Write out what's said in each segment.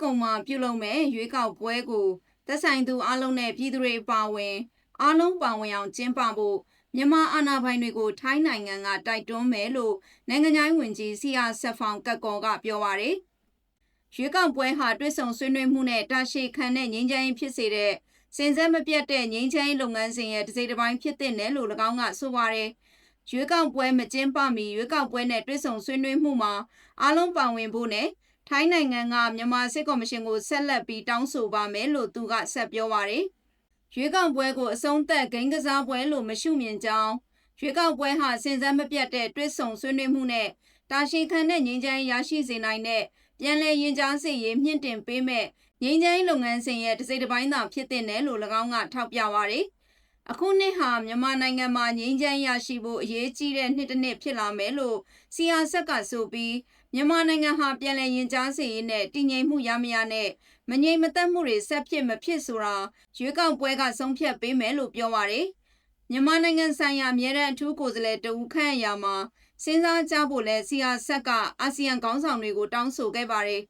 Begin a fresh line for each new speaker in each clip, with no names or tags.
ကုန်မှာပြုလုပ်မဲ့ရွေးကောက်ပွဲကိုသက်ဆိုင်သူအလုံးနဲ့ပြည်သူတွေပါဝင်အားလုံးပါဝင်အောင်ကျင်းပဖို့မြန်မာအာဏာပိုင်တွေကိုထိုင်းနိုင်ငံကတိုက်တွန်းမယ်လို့နိုင်ငံခြားရေးဝန်ကြီးစီယာဆက်ဖောင်ကတ်ကောကပြောပါရယ်ရွေးကောက်ပွဲဟာတွစ်ဆုံဆွေးနွေးမှုနဲ့တာရှည်ခံတဲ့ငြိမ်းချမ်းရေးဖြစ်စေတဲ့စင်စက်မပြတ်တဲ့ငြိမ်းချမ်းရေးလုပ်ငန်းစဉ်ရဲ့တစ်စိတ်တစ်ပိုင်းဖြစ်တဲ့နယ်လို့၎င်းကဆိုပါရယ်ရွေးကောက်ပွဲမကျင်းပမီရွေးကောက်ပွဲနဲ့တွစ်ဆုံဆွေးနွေးမှုမှာအားလုံးပါဝင်ဖို့နဲ့ ထိုင်းနိုင်ငံကမြန်မာစစ်ကော်မရှင်ကိုဆက်လက်ပြီးတောင်းဆိုပါမယ်လို့သူကဆက်ပြောပါရယ်ရွေးကောက်ပွဲကိုအဆုံးသတ်ဂိမ်းကစားပွဲလို့မရှုမြင်ကြောင်းရွေးကောက်ပွဲဟာစင်စက်မပြတ်တဲ့တွစ်ဆုံဆွေးနွေးမှုနဲ့တာရှည်ခံတဲ့ငြိမ်းချမ်းရေးရရှိစေနိုင်တဲ့ပြန်လည်ရင်ကြားစေရေးမြင့်တင်ပေးမဲ့ငြိမ်းချမ်းရေးလုပ်ငန်းစဉ်ရဲ့တစ်စိတ်တစ်ပိုင်းသာဖြစ်တဲ့နယ်လို့၎င်းကထောက်ပြပါရယ် အခုနှစ်ဟာမြန်မာနိုင်ငံမှာငြိမ်းချမ်းရရှိဖို့အရေးကြီးတဲ့နှစ်တစ်နှစ်ဖြစ်လာမယ်လို့စီယာဆက်ကဆိုပြီးမြန်မာနိုင်ငံဟာပြန်လည်ရင်ကြားစေရေးနဲ့တည်ငြိမ်မှုရမရနဲ့မငြိမ်မသက်မှုတွေဆက်ဖြစ်မဖြစ်ဆိုတာရွေးကောက်ပွဲကဆုံးဖြတ်ပေးမယ်လို့ပြောပါရယ်မြန်မာနိုင်ငံဆိုင်ရာအမြဲတမ်းအထူးကိုယ်စားလှယ်တဦးခန့်အရာမှာစဉ်းစားကြဖို့လဲစီယာဆက်ကအာဆီယံခေါင်းဆောင်တွေကိုတောင်းဆိုခဲ့ပါတယ်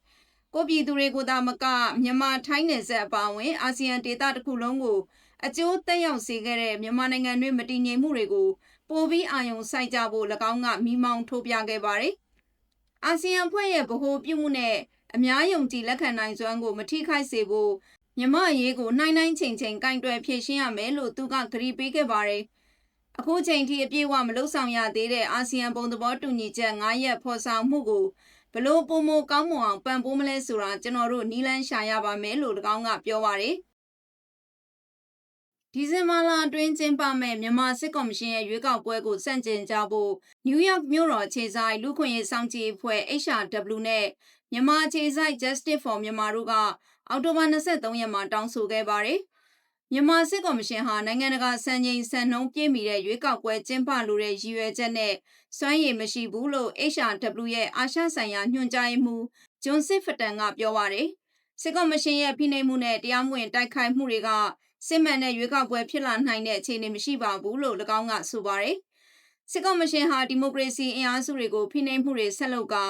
ကိုပြည်သူတွေကိုသာမကမြန်မာထိုင်းနယ်စပ်အပါအဝင်အာဆီယံဒေသတစ်ခုလုံးကို အကျိုးသက်ရောက်စေခဲ့တဲ့မြန်မာနိုင်ငံတွင်မတည်ငြိမ်မှုတွေကိုပိုပြီးအာရုံစိုက်ကြဖို့၎င်းကမိမောင်းထိုးပြခဲ့ပါတယ်။အာဆီယံဖွဲ့ရဲ့ဗဟိုပြုမှုနဲ့အများယုံကြည်လက်ခံနိုင်စွမ်းကိုမထိခိုက်စေဖို့မြမအရေးကိုနှိုင်းနှိုင်းချိန်ချိန်ကင်တွယ်ဖြည့်ရှင်းရမယ်လို့သူကဂရီပေးခဲ့ပါတယ်။အခုချိန်ထိအပြည့်အဝမလုံဆောင်ရသေးတဲ့အာဆီယံပုံသဘောတူညီချက်9ရက်ဖော်ဆောင်မှုကိုဘလို့ပုံမကောင်းမွန်အောင်ပံ့ပိုးမလဲဆိုတာကျွန်တော်တို့နီးလန်းရှာရပါမယ်လို့၎င်းကပြောပါတယ် ဒီဇင်ဘာလအတွင်းကျင်းပမဲ့မြန်မာစစ်ကော်မရှင်ရဲ့ရွေးကောက်ပွဲကိုစန့်ကျင်ကြဖို့နယူးယောက်မြို့တော်ခြေဆိုင်လူခွင့်ရေးစောင့်ကြည့်အဖွဲ့ HRW နဲ့မြန်မာခြေဆိုင် Justice for မြန်မာတို့ကအောက်တိုဘာ23ရက်မှာတောင်းဆိုခဲ့ပါတယ်။မြန်မာစစ်ကော်မရှင်ဟာနိုင်ငံတကာစံချိန်စံနှုန်းပြည့်မီတဲ့ရွေးကောက်ပွဲကျင်းပလိုတဲ့ရည်ရွယ်ချက်နဲ့စွမ်းရည်မရှိဘူးလို့ HRW ရဲ့အာရှဆိုင်ရာညွှန်ကြားရေးမှူးဂျွန်စစ်ဖတန်ကပြောပါတယ်။စစ်ကော်မရှင်ရဲ့ဖိနှိပ်မှုနဲ့တရားမဝင်တိုက်ခိုက်မှုတွေက စစ်မှန်တဲ့ရွေးကောက်ပွဲဖြစ်လာနိုင်တဲ့အခြေအနေမရှိပါဘူးလို့၎င်းကဆိုပါတယ်။စစ်ကော်မရှင်ဟာဒီမိုကရေစီအင်အားစုတွေကိုဖိနှိပ်မှုတွေဆက်လုပ်ကာ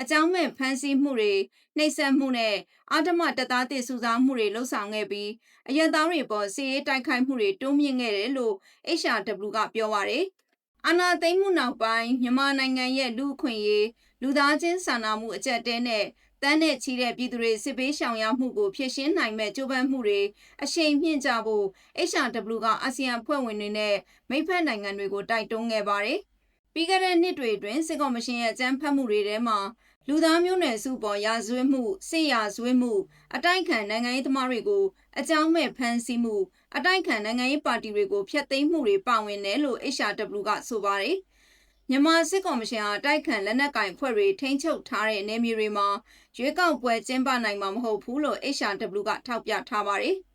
အကြောင်းမဲ့ဖမ်းဆီးမှုတွေနှိပ်စက်မှုနဲ့အာဓမတပ်သားတည်ဆူစားမှုတွေလှုပ်ဆောင်ခဲ့ပြီးအရက်သားတွေပေါ်စီရေးတိုက်ခိုက်မှုတွေတိုးမြင့်ခဲ့တယ်လို့ HRW ကပြောပါတယ်။ အာဏာသိမ်းမှုနောက်ပိုင်းမြန်မာနိုင်ငံရဲ့လူ့အခွင့်အရေးလူသားချင်းစာနာမှုအကြက်တဲနဲ့တန်းနဲ့ချီတဲ့ပြည်သူတွေစစ်ပေးရှောင်ရမှုကိုဖျက်ရှင်းနိုင်မဲ့ကြိုးပမ်းမှုတွေအရှိန်မြင့်ကြဖို့ HRW ကအာဆီယံဖွဲ့ဝင်တွေနဲ့မိဖက်နိုင်ငံတွေကိုတိုက်တွန်းခဲ့ပါတယ်။ပြီးခဲ့တဲ့နှစ်တွေအတွင်းစစ်ကော်မရှင်ရဲ့အကြမ်းဖက်မှုတွေထဲမှာ လူသားမျိုးနွယ်စုပေါ်ရာဇဝတ်မှုစစ်ရာဇဝတ်မှုအတိုက်ခံနိုင်ငံရေးသမားတွေကိုအကြောင်းမဲ့ဖမ်းဆီးမှုအတိုက်ခံနိုင်ငံရေးပါတီတွေကိုဖျက်သိမ်းမှုတွေပါဝင်တယ်လို့ HRW ကဆိုပါတယ်။မြန်မာစစ်ကော်မရှင်ဟာတိုက်ခိုက်လက်နက်ကင်ဖွဲ့တွေထိန်းချုပ်ထားတဲ့နေမြေတွေမှာရွေးကောက်ပွဲကျင်းပနိုင်မှာမဟုတ်ဘူးလို့ HRW ကထောက်ပြထားပါတယ်။